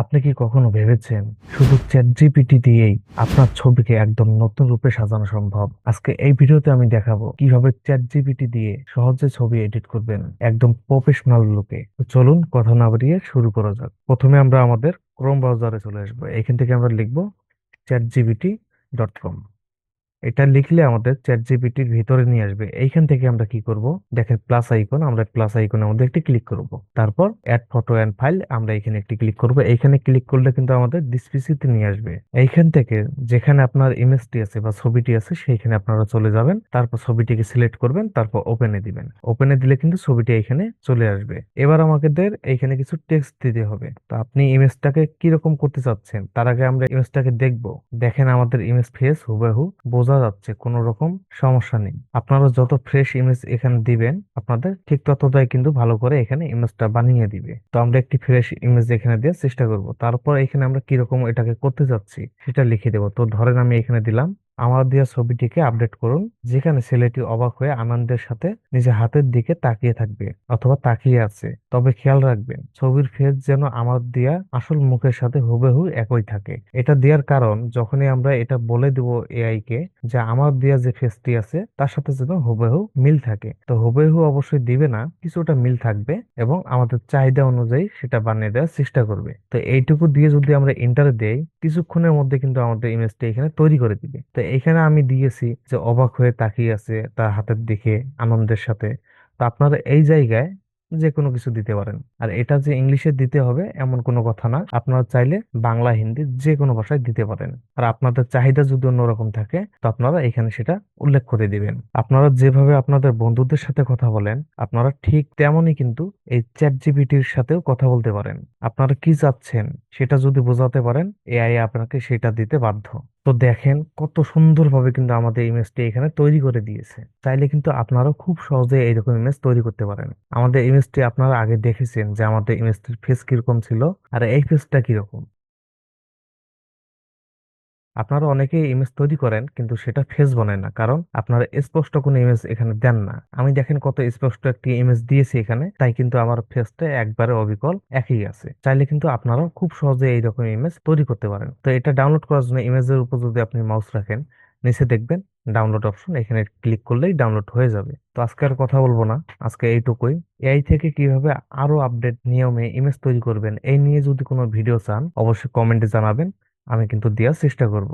আপনি কি কখনো ভেবেছেন শুধু চ্যাট জিপিটি দিয়েই আপনার ছবিকে একদম নতুন রূপে সাজানো সম্ভব? আজকে এই ভিডিওতে আমি দেখাবো কীভাবে চ্যাট জিপিটি দিয়ে সহজে ছবি এডিট করবেন একদম প্রফেশনাল লুকে চলুন কথা না বাড়িয়ে শুরু করা যাক। প্রথমে আমরা আমাদের ক্রোম ব্রাউজারে চলে আসব। এখান থেকে আমরা লিখব চ্যাট জিবিটি ডট কম এটা লিখলে আমাদের চ্যাট জিপিটির ভিতরে নিয়ে আসবে। এইখান থেকে আমরা কি করব? দেখেন প্লাস আইকন আমরা প্লাস আইকনের মধ্যে একটি ক্লিক করব। তারপর অ্যাড ফটো অ্যান্ড ফাইল আমরা এখানে একটি ক্লিক করব। এইখানে ক্লিক করলে কিন্তু আমাদের ডিসপিসিতে নিয়ে আসবে। এইখান থেকে যেখানে আপনার ইমেজটি আছে বা ছবিটি আছে, সেইখানে আপনারা চলে যাবেন। তারপর ছবিটিকে সিলেক্ট করবেন, তারপর ওপেনে দিবেন। ওপেনে দিলে কিন্তু ছবিটি এখানে চলে আসবে। এবার আমাদের এইখানে কিছু টেক্সট দিতে হবে। তো আপনি ইমেজটাকে কীরকম করতে চাচ্ছেন? তার আগে আমরা ইমেজটাকে দেখব। দেখেন আমাদের ইমেজ ফেস হুবহু বোঝা যাচ্ছে কোনো রকম সমস্যা নেই। আপনারা যত ফ্রেশ ইমেজ এখানে দিবেন, আপনাদের ঠিক ততটাই কিন্তু ভালো করে এখানে ইমেজটা বানিয়ে দিবে। তো আমরা একটি ফ্রেশ ইমেজ এখানে দেওয়ার চেষ্টা করব। তারপর এখানে আমরা কীরকম এটাকে করতে যাচ্ছি, সেটা লিখে দেবো। তো ধরেন আমি এখানে দিলাম আমার দেওয়া ছবিটিকে আপডেট করুন, যেখানে ছেলেটি অবাক হয়ে আনন্দের সাথে নিজের হাতের দিকে তাকিয়ে থাকবে অথবা তাকিয়ে আছে। তবে খেয়াল রাখবেন, ছবির ফেস যেন আমার দেয়া আসল মুখের সাথে হুবহু একই থাকে। এটা দেওয়ার কারণ, যখনই আমরা এটা বলে দিব এআই কে, যে আমার দেয়া যে ফেসটি আছে, তার সাথে যেন হুবহু মিল থাকে। তো হুবহু অবশ্যই দিবে না, কিছুটা মিল থাকবে এবং আমাদের চাহিদা অনুযায়ী সেটা বানিয়ে দেওয়ার চেষ্টা করবে। তো এইটুকু দিয়ে যদি আমরা এন্টার দেই, কিছুক্ষণের মধ্যে কিন্তু আমাদের ইমেজটি এখানে তৈরি করে দিবে। তো এখানে আমি দিয়েছি যে অবাক হয়ে তাকিয়ে আছে তার হাতের দিকে আনন্দের সাথে। তো আপনারা এই জায়গায় যে কোনো কিছু দিতে পারেন। আর এটা যে ইংলিশে দিতে হবে এমন কোনো কথা না। আপনারা চাইলে বাংলা, হিন্দি যে কোনো ভাষায় দিতে পারেন। আর আপনাদের চাহিদা যদি অন্যরকম থাকে, তো আপনারা এখানে সেটা উল্লেখ করে দিবেন। আপনারা যেভাবে আপনাদের বন্ধুদের সাথে কথা বলেন, আপনারা ঠিক তেমনই কিন্তু এই চ্যাট জিপিটির সাথেও কথা বলতে পারেন। আপনারা কি চাচ্ছেন সেটা যদি বোঝাতে পারেন এআই আপনাকে সেটা দিতে বাধ্য। তো দেখেন কত সুন্দরভাবে কিন্তু আমাদের ইমেজটি এখানে তৈরি করে দিয়েছে। চাইলে কিন্তু আপনারাও খুব সহজে এইরকম ইমেজ তৈরি করতে পারেন। আমাদের ইমেজটি আপনারা আগে দেখেছেন যে আমাদের ইমেজটির ফেস কীরকম ছিল আর এই ফেসটা কীরকম। আপনারা অনেকেই ইমেজ তৈরি করেন, কিন্তু সেটা ফেস বানায় না। কারণ আপনারা স্পষ্ট কোনো ইমেজ এখানে দেন না। আমি দেখেন কত স্পষ্ট একটি ইমেজ দিয়েছি এখানে, তাই কিন্তু আমার ফেসটা একবারে অবিকল, একই আছে। চাইলে কিন্তু আপনারাও খুব সহজে এইরকম ইমেজ তৈরি করতে পারেন। তো এটা ডাউনলোড করার জন্য ইমেজের উপর যদি আপনি মাউস রাখেন, নিচে দেখবেন ডাউনলোড অপশন এখানে ক্লিক করলেই ডাউনলোড হয়ে যাবে। তো আজকে আর কথা বলব না, আজকে এইটুকুই। এআই থেকে কীভাবে আরও আপডেট নিয়মে ইমেজ তৈরি করবেন, এই নিয়ে যদি কোনো ভিডিও চান, অবশ্যই কমেন্টে জানাবেন। আমি কিন্তু দেওয়ার চেষ্টা করব।